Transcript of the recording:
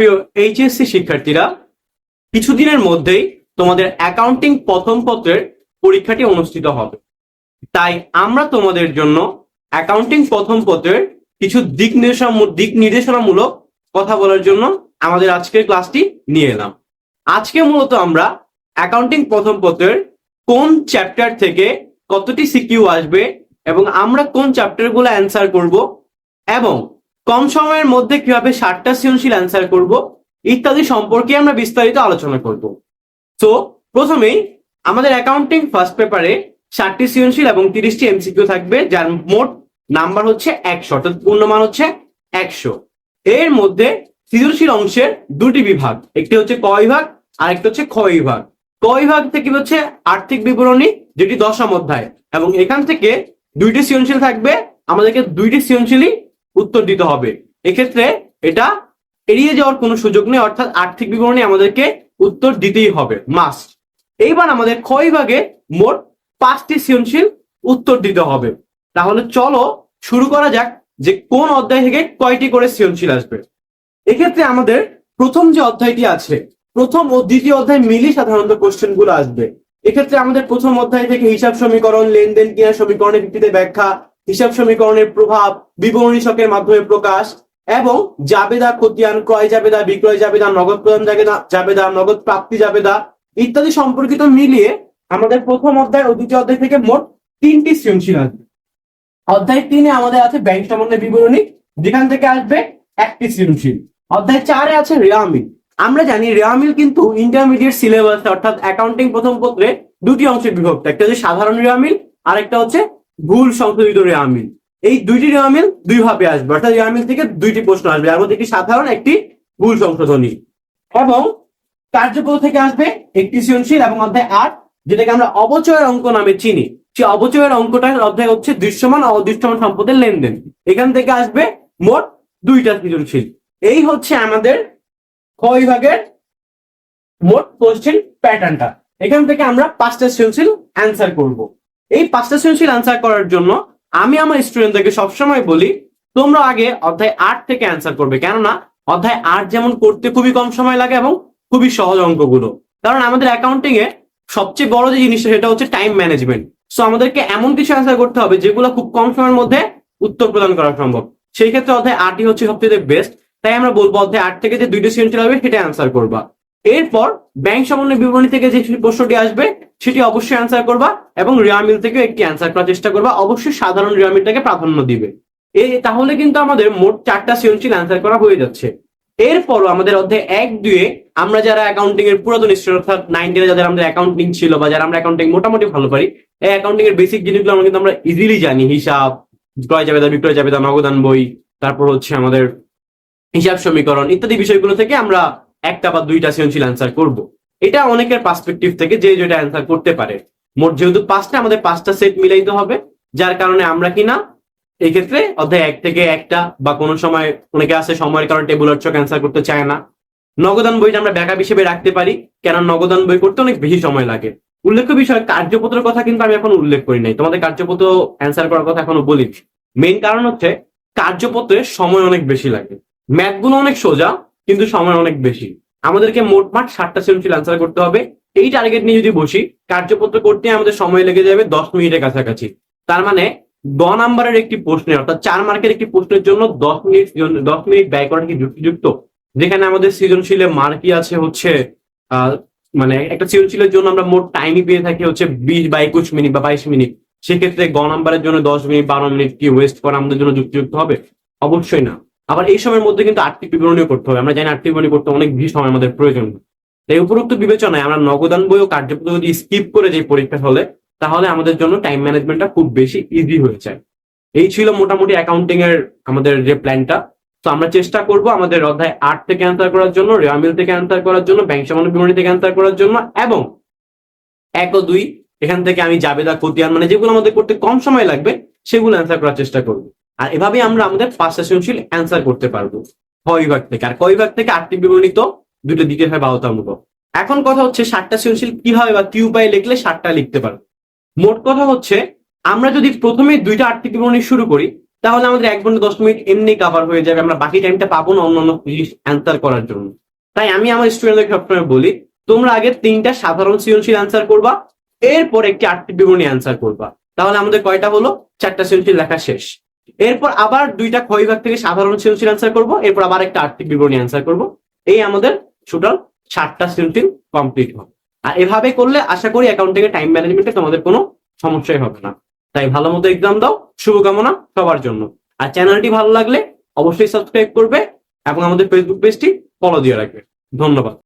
প্রিয় এইচএসসি শিক্ষার্থীরা, কিছুদিনের মধ্যেই তোমাদের অ্যাকাউন্টিং প্রথম পত্রের পরীক্ষাটি অনুষ্ঠিত হবে। তাই আমরা তোমাদের জন্য অ্যাকাউন্টিং প্রথম পত্রের কিছু দিক দিক নির্দেশনামূলক কথা বলার জন্য আমাদের আজকের ক্লাসটি নিয়ে এলাম। আজকে মূলত আমরা অ্যাকাউন্টিং প্রথম পত্রের কোন চ্যাপ্টার থেকে কতটি সিকিউ আসবে এবং আমরা কোন চ্যাপ্টারগুলো অ্যান্সার করব এবং কম সময়ের মধ্যে কীভাবে ষাটটা সৃজনশীল অ্যান্সার করব, ইত্যাদি সম্পর্কে আমরা বিস্তারিত আলোচনা করব। তো প্রথমেই আমাদের অ্যাকাউন্টিং ফার্স্ট পেপারে ষাটটি সৃজনশীল এবং তিরিশটি এমসিকিউ থাকবে, যার মোট নাম্বার হচ্ছে একশো, অর্থাৎ পূর্ণমান হচ্ছে একশো। এর মধ্যে সৃজনশীল অংশের দুটি বিভাগ, একটি হচ্ছে ক বিভাগ আর একটি হচ্ছে খ বিভাগ। ক বিভাগ থেকে হচ্ছে আর্থিক বিবরণী, যেটি দশম অধ্যায়, এবং এখান থেকে দুইটি সৃজনশীল থাকবে, আমাদেরকে দুইটি সৃজনশীলই উত্তর দিতে হবে। এক্ষেত্রে এটা এড়িয়ে যাওয়ার কোনো সুযোগ নেই, অর্থাৎ আর্থিক বিবরণী আমাদেরকে উত্তর দিতেই হবে মাস্ট এইবার আমাদের খ বিভাগে মোট পাঁচটি সৃজনশীল উত্তর দিতে হবে। তাহলে চলো শুরু করা যাক যে কোন অধ্যায় থেকে কয়টি করে সৃজনশীল আসবে। এক্ষেত্রে আমাদের প্রথম যে অধ্যায়টি আছে, প্রথম ও দ্বিতীয় অধ্যায় মিলিয়ে সাধারণত কোশ্চেনগুলো আসবে। এক্ষেত্রে আমাদের প্রথম অধ্যায় থেকে হিসাব সমীকরণ, লেনদেন কিনা সমীকরণের ভিত্তিতে ব্যাখ্যা হিসাব সমীকরণের প্রভাব বিবরণী ছকের মাধ্যমে প্রকাশ এবং জাবেদা খতিয়ান, ক্রয় জাবেদা, বিক্রয় জাবেদা, নগদ প্রদান জাবেদা নগদ প্রাপ্তি জাবেদা ইত্যাদি সম্পর্কিত মিলিয়ে আমাদের প্রথম অধ্যায় ও দ্বিতীয় অধ্যায় থেকে মোট তিনটি সৃজনশীল আসবে অধ্যায় তিনে আমাদের আছে ব্যাংক সম্বন্ধে বিবরণী, যেখান থেকে আসবে একটি সৃজনশীল। অধ্যায় চারে আছে রেয়ামিল আমরা জানি রেয়ামিল কিন্তু ইন্টারমিডিয়েট সিলেবাস অর্থাৎ অ্যাকাউন্টিং প্রথম পত্রে দুটি অংশে বিভক্ত, একটা হচ্ছে সাধারণ রেয়ামিল আর একটা হচ্ছে ভুল সংশোধিত রেয়ামিল এই দুইটি রেয়ামিল দুই ভাবে আসবে, অর্থাৎ রেয়ামিল থেকে দুইটি প্রশ্ন আসবে এর মধ্যে একটি সাধারণ, একটি ভুল সংশোধনী। এবং কার্যপদ থেকে আসবে একটি সৃজনশীল এবং অধ্যায় আট, যেটাকে আমরা অবচয়ের অঙ্ক নামে চিনি। সেই অবচয়ের অঙ্কটার অধ্যায় হচ্ছে দৃশ্যমান অদৃশ্যমান সম্পদের লেনদেন। এখান থেকে আসবে মোট দুইটা সৃজনশীল। এই হচ্ছে আমাদের খ বিভাগের মোট কোশ্চেন প্যাটার্নটা এখান থেকে আমরা পাঁচটা সৃজনশীল অ্যান্সার করব। এই পাঁচটা সৃজনশীল অ্যান্সার করার জন্য আমি আমার স্টুডেন্টদেরকে সবসময় বলি, তোমরা আগে অধ্যায় আট থেকে অ্যান্সার করবে। কেননা অধ্যায় আট যেমন করতে খুবই কম সময় লাগে এবং খুবই সহজ অঙ্কগুলো। কারণ আমাদের অ্যাকাউন্টিং এ সবচেয়ে বড় যে জিনিসটা সেটা হচ্ছে টাইম ম্যানেজমেন্ট সো আমাদেরকে এমন কিছু অ্যান্সার করতে হবে যেগুলো খুব কম সময়ের মধ্যে উত্তর প্রদান করা সম্ভব। সেই ক্ষেত্রে অধ্যায় আটই হচ্ছে সবচেয়ে বেস্ট তাই আমরা বলব অধ্যায় আট থেকে যে দুইটা সৃজনশীল হবে সেটা অ্যান্সার করবা। এরপর ব্যাংক সমন্বয় বিবরণী থেকে যে প্রশ্নটি আসবে সেটি অবশ্যই অ্যান্সার করবা এবং রিয়ামিল থেকে একটি অ্যান্সার করার চেষ্টা করবা। অবশ্যই সাধারণ রিয়ামিলটাকে প্রাধান্য দিবে। এই তাহলে কিন্তু আমাদের মোট চারটা সৃজনশীল অ্যান্সার করা হয়ে যাচ্ছে। এরপরও আমাদের অধ্যায় এক দুয়ে আমরা যারা অ্যাকাউন্টিং এর পুরাতন স্টুডেন্ট অর্থাৎ নাইন টেনে যাদের আমাদের অ্যাকাউন্টিং ছিল বা যারা আমরা অ্যাকাউন্টিং মোটামুটি ভালো পারি, এই অ্যাকাউন্টিং এর বেসিক জিনিসগুলো আমরা কিন্তু আমরা ইজিলি জানি। হিসাব, ক্রয় যাবে বিক্রয় যাবে নগদান বই, তারপর হচ্ছে আমাদের হিসাব সমীকরণ ইত্যাদি বিষয়গুলো থেকে আমরা একটা বা দুইটা সৃজনশীল অ্যান্সার করব। এটা অনেকের পার্সপেক্টিভ থেকে যে যেটা অ্যান্সার করতে পারে। মোট যেহেতু পাঁচটা, আমাদের পাঁচটা সেট মিলাইতে হবে, যার কারণে আমরা কিনা এই ক্ষেত্রে অধ্যায় এক থেকে একটা বা কোনো সময় অনেকে আছে সময়ের কারণে টেবুলার চক অ্যান্সার করতে চায় না। নগদান বইটা আমরা ব্যাকআপ হিসেবে রাখতে পারি কেন নগদান বই করতে অনেক বেশি সময় লাগে। উল্লেখ্য বিষয়, কার্যপত্রের কথা কিন্তু আমি এখন উল্লেখ করি নাই। তোমাদের কার্যপত্র অ্যান্সার করার কথা এখনও বলি মেইন কারণ হচ্ছে, কার্যপত্রে সময় অনেক বেশি লাগে। ম্যাথগুলো অনেক সোজা, কিন্তু সময় অনেক বেশি। আমাদেরকে মোটমাট ষাটটা সৃজনশীল অ্যান্সার করতে হবে। এই টার্গেট নিয়ে যদি বসি, কার্যপত্র করতে আমাদের সময় লেগে যাবে দশ মিনিটের কাছাকাছি। তার মানে গ নাম্বারের একটি প্রশ্নে অর্থাৎ চার মার্কের একটি প্রশ্নের জন্য দশ মিনিট দশ মিনিট ব্যয় করা কি যুক্তিযুক্ত? যেখানে আমাদের সৃজনশীলে মার্কই আছে হচ্ছে মানে একটা সৃজনশীলের জন্য আমরা মোট টাইমই পেয়ে থাকি হচ্ছে বিশ বা একুশ মিনিট বা বাইশ মিনিট। সেক্ষেত্রে গ নাম্বারের জন্য দশ মিনিট, বারো মিনিট কি ওয়েস্ট করা আমাদের জন্য যুক্তিযুক্ত হবে? অবশ্যই না। আবার এই সময়ের মধ্যে কিন্তু আর্থিক বিবরণীও করতে হবে। আমরা জানি আর্থিক বিবরণী করতে অনেক বেশি সময় আমাদের প্রয়োজন। তাই উপরোক্ত বিবেচনায় আমরা নগদান বই ও যদি স্কিপ করে যে পরীক্ষা হলে, তাহলে আমাদের জন্য টাইম ম্যানেজমেন্টটা খুব বেশি ইজি হয়ে যায়। এই ছিল মোটামুটি অ্যাকাউন্টিং এর আমাদের যে প্ল্যানটা তো আমরা চেষ্টা করব আমাদের অধ্যায় আট থেকে অ্যান্সার করার জন্য রেয়ামিল থেকে অ্যান্সার করার জন্য ব্যাংক সামান্য বিবরণী থেকে অ্যান্সার করার জন্য এবং এক ও দুই, এখান থেকে আমি জাবেদা, খতিয়ান মানে যেগুলো আমাদের করতে কম সময় লাগবে, সেগুলো অ্যান্সার করার চেষ্টা করব। আর এভাবে আমরা আমাদের পাঁচটা সৃজনশীল অ্যান্সার করতে পারব। ক বিভাগ থেকে? আর ক বিভাগ থেকে আর্থিক বিবরণী তো দুটো দিকে হয় বাধ্যতামূলক এখন কথা হচ্ছে ষাটটা সৃজনশীল কীভাবে বা কি উপায়ে লিখলে ষাটটা লিখতে পারব? মোট কথা হচ্ছে, আমরা যদি প্রথমে দুইটা আর্থিক বিবরণী শুরু করি, তাহলে আমাদের এক ঘণ্টা দশ মিনিট এমনি কাভার হয়ে যাবে। আমরা বাকি টাইমটা পাবো না অন্যান্য জিনিস অ্যান্সার করার জন্য। তাই আমি আমার স্টুডেন্টদের সবসময় বলি, তোমরা আগে তিনটা সাধারণ সৃজনশীল অ্যান্সার করবা, এরপর একটি আর্থিক বিবরণী অ্যান্সার করবা। তাহলে আমাদের কয়টা হলো? চারটা সৃজনশীল লেখা শেষ। এরপর আবার দুইটা ক্ষয় বিভাগ থেকে সাধারণ সৃজনশীল অ্যান্সার করব। এরপর আবার একটা আর্থিক বিবরণী অ্যান্সার করব। এই আমাদের টোটাল ষাটটা সৃজনশীল কমপ্লিট হবে। আর এভাবে করলে আশা করি অ্যাকাউন্টিং এর টাইম ম্যানেজমেন্টে তোমাদের কোনো সমস্যাই হবে না। তাই ভালো মতো এক্সাম দাও, শুভকামনা সবার জন্য। আর চ্যানেলটি ভালো লাগলে অবশ্যই সাবস্ক্রাইব করবে এবং আমাদের ফেসবুক পেজটি ফলো দিয়ে রাখবে। ধন্যবাদ।